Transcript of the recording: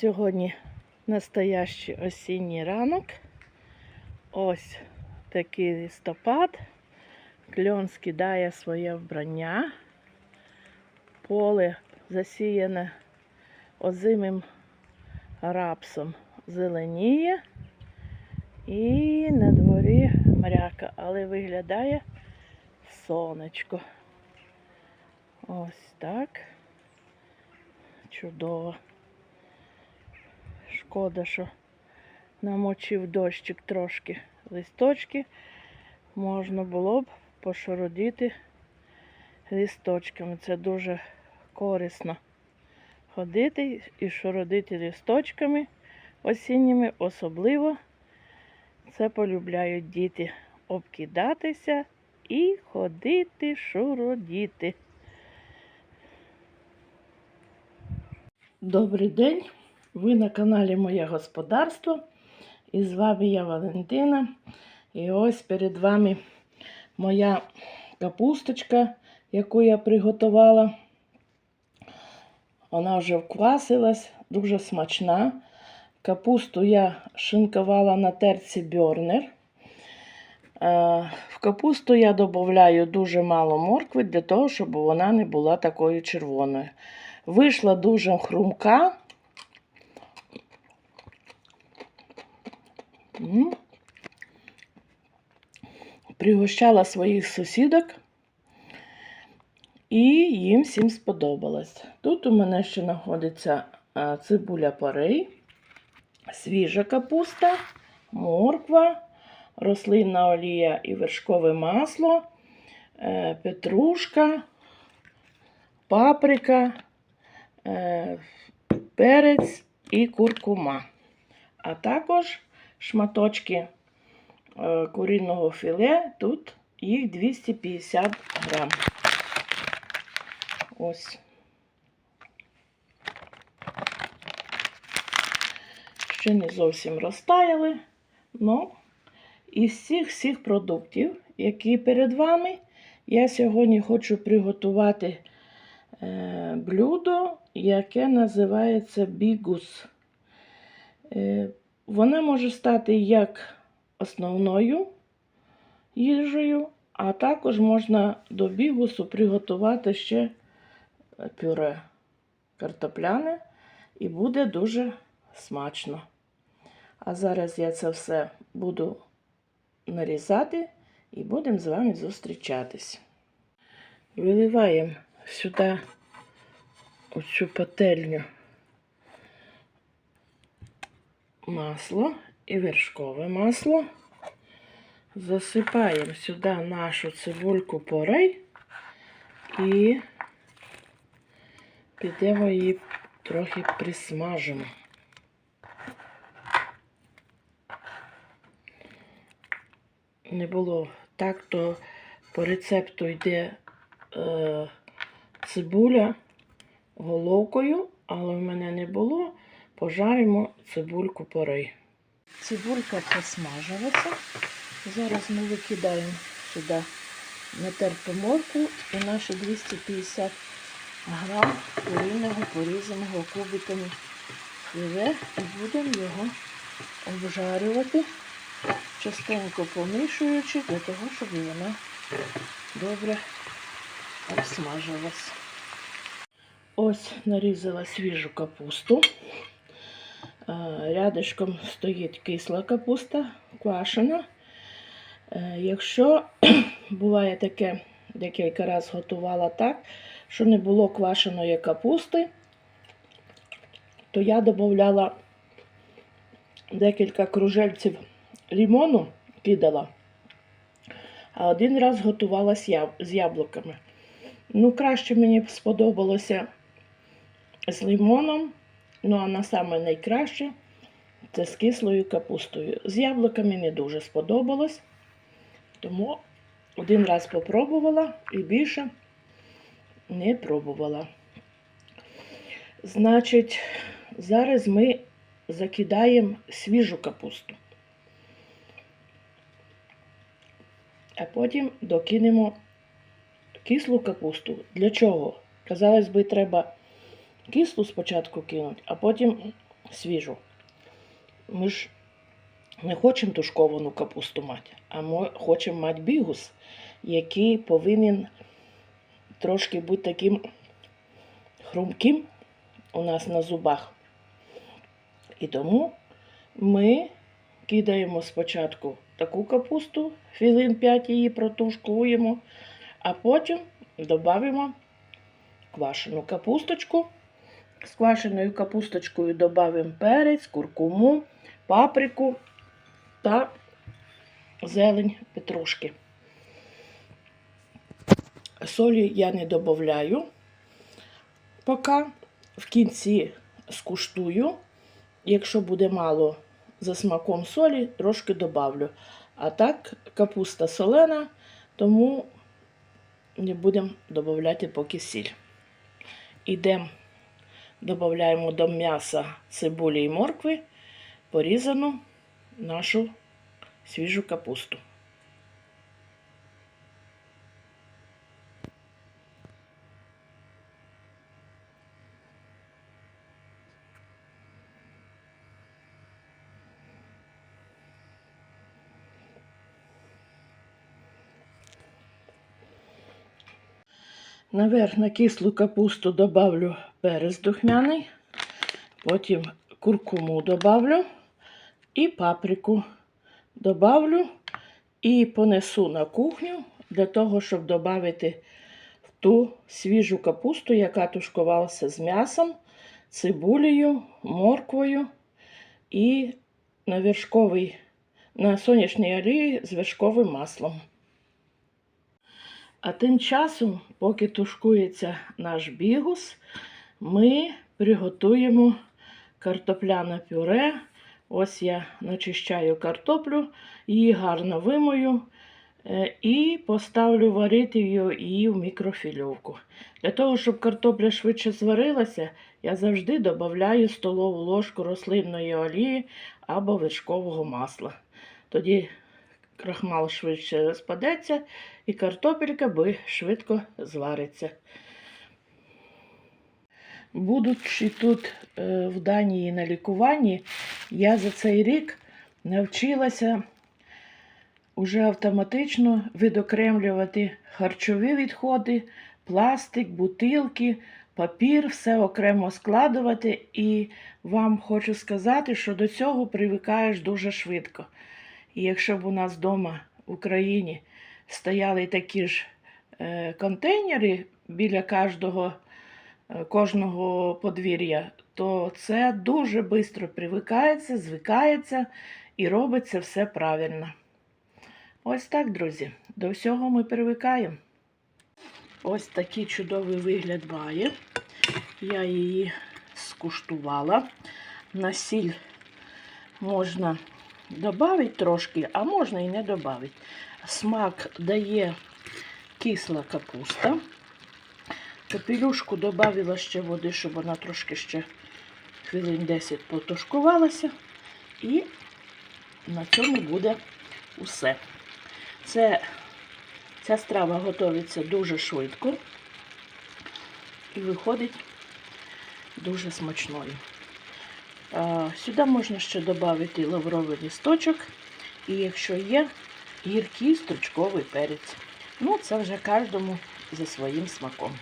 Сьогодні настоящий осінній ранок. Ось такий листопад. Кльон скидає своє вбрання. Поле засіяне озимим рапсом зеленіє. І на дворі мряка, але виглядає сонечко. Ось так. Чудово. Шкода, що намочив дощик трошки листочки. Можна було б пошородити листочками. Це дуже корисно ходити і шородити листочками осінніми. Особливо це полюбляють діти обкидатися і ходити шуродіти. Добрий день! Ви на каналі Моє Господарство. І з вами я Валентина. І ось перед вами моя капусточка, яку я приготувала. Вона вже вквасилась, дуже смачна. Капусту я шинкувала на терці бьорнер. Е, В капусту я додаю дуже мало моркви для того, щоб вона не була такою червоною. Вийшла дуже хрумка. Пригощала своїх сусідок. І їм всім сподобалось. Тут у мене ще знаходиться цибуля порей, свіжа капуста, морква, рослинна олія і вершкове масло, е, петрушка, паприка, е, перець і куркума. А також шматочки е, філе, тут їх 250 грам. Ось. Ще не зовсім розтаяли. Ну, із всіх всіх продуктів, які перед вами, я сьогодні хочу приготувати е, блюдо, яке називається бігус. Е, вона може стати як основною їжею, а також можна до бігусу приготувати ще пюре картопляне і буде дуже смачно. А зараз я це все буду нарізати і будемо з вами зустрічатись. Виливаємо сюди оцю пательню масло і вершкове масло. Засипаємо сюди нашу цибульку порей і підемо її трохи присмажимо. Не було так, то по рецепту йде е, цибуля головкою, але в мене не було. Пожаримо цибульку порей. Цибулька посмажилася. Зараз ми викидаємо сюди натерту морку і наші 250 грам куриного порізаного кубиками філе і будемо його обжарювати, частенько помішуючи, для того, щоб вона добре обсмажилась. Ось нарізала свіжу капусту. Е, Рядишком стоїть кисла капуста, квашена. Е, Якщо буває таке, декілька разів готувала так, що не було квашеної капусти, то я додавала декілька кружельців лімону, кидала, а один раз готувала з яблуками. Ну, краще мені сподобалося з лимоном, ну а на саме найкраще це з кислою капустою. З яблуками не дуже сподобалось, тому один раз попробувала і більше не пробувала. Значить, зараз ми закидаємо свіжу капусту. А потім докинемо кислу капусту. Для чого? Казалось би, треба кислу спочатку кинути, а потім свіжу. Ми ж не хочемо тушковану капусту мати, а ми хочемо мати бігус, який повинен трошки бути таким хрумким у нас на зубах. І тому ми кидаємо спочатку таку капусту, хвилин 5 її протушкуємо, а потім додаємо квашену капусточку. З квашеною капусточкою додаємо перець, куркуму, паприку та зелень петрушки. Солі я не додаю, поки в кінці скуштую. Якщо буде мало за смаком солі, трошки добавлю. А так, капуста солена, тому не будемо додавати поки сіль. Ідемо, додаємо до м'яса цибулі і моркви, порізану нашу свіжу капусту. Наверх на кислу капусту добавлю перець духмяний, потім куркуму добавлю і паприку добавлю і понесу на кухню для того, щоб додати в ту свіжу капусту, яка тушкувалася з м'ясом, цибулею, морквою і на на сонячній олії з вершковим маслом. А тим часом, поки тушкується наш бігус, ми приготуємо картопляне пюре. Ось я начищаю картоплю, її гарно вимою е, і поставлю варити її в мікрофільовку. Для того, щоб картопля швидше зварилася, я завжди додаю столову ложку рослинної олії або вершкового масла. Тоді крахмал швидше розпадеться і картопелька би швидко звариться. Будучи тут е, в Данії на лікуванні, я за цей рік навчилася уже автоматично відокремлювати харчові відходи, пластик, бутилки, папір, все окремо складувати. І вам хочу сказати, що до цього привикаєш дуже швидко. І якщо б у нас вдома в Україні стояли такі ж е, контейнери біля кожного, кожного подвір'я, то це дуже швидко привикається, звикається і робиться все правильно. Ось так, друзі, до всього ми привикаємо. Ось такий чудовий вигляд має. Я її скуштувала. На сіль можна Добавить трошки, а можна і не додати. Смак дає кисла капуста. Капелюшку додавила ще води, щоб вона трошки ще хвилин 10 потушкувалася. І на цьому буде усе. Це, Ця страва готується дуже швидко і виходить дуже смачною. Сюди можна ще додати лавровий листочок, і якщо є, гіркий стручковий перець. Ну, це вже кожному за своїм смаком.